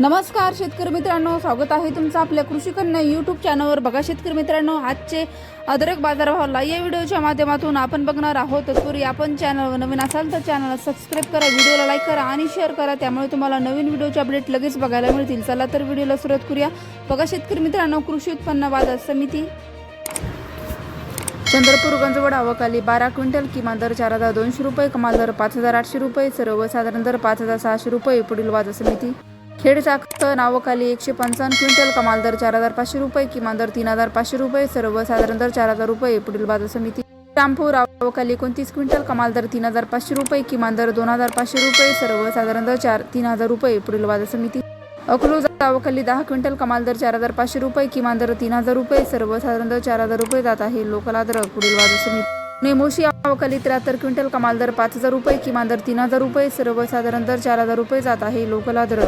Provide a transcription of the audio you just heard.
नमस्कार शेतकरी मित्रांनो. स्वागत आहे तुमचं आपल्या कृषी कन्या यूट्यूब चॅनलवर बघा शेतकरी मित्रांनो आजचे अद्रक बाजारभावाला या व्हिडिओच्या माध्यमातून आपण बघणार आहोत. तत्पूर्वी आपण चॅनलवर नवीन असाल तर चॅनलला सबस्क्राईब करा व्हिडिओला लाईक करा आणि शेअर करा. त्यामुळे तुम्हाला नवीन व्हिडिओचे अपडेट लगेच बघायला मिळतील. चला तर व्हिडिओला सुरुवात करूया. बघा शेतकरी मित्रांनो कृषी उत्पन्न बाजार समिती. चंद्रपूर गंजवड आवकाली बारा क्विंटल किमान दर चार हजार दोनशे रुपये कमाल दर पाच हजार आठशे रुपये सर्वसाधारण दर पाच हजार सहाशे रुपये पुढील बाजार समिती. खेड चाकण नावाखाली एकशे पंचावन्न क्विंटल कमाल दर चार हजार पाचशे रुपये किमान दर तीन हजार पाचशे रुपये सर्वसाधारण दर चार हजार रुपये पुढील बाजार समिती रामपूर नावाखाली एकोणतीस क्विंटल कमाल दर तीन हजार पाचशे रुपये किमान दर दोन हजार पाचशे रुपये सर्वसाधारण दर चार तीन हजार रुपये पुढील बाजार समिती अकलूज अवकाली दहा क्विंटल कमाल दर चार हजार पाचशे रुपये किमान दर तीन हजार रुपये सर्वसाधारण दर चार हजार रुपये जात आहे. लोकल आदर पुढील बाजार समिती नेमोशी अवकाली त्र्याहत्तर क्विंटल कमाल दर पाच हजार रुपये किमान दर तीन हजार रुपये सर्वसाधारण दर चार हजार रुपये जात आहे. लोकल आदर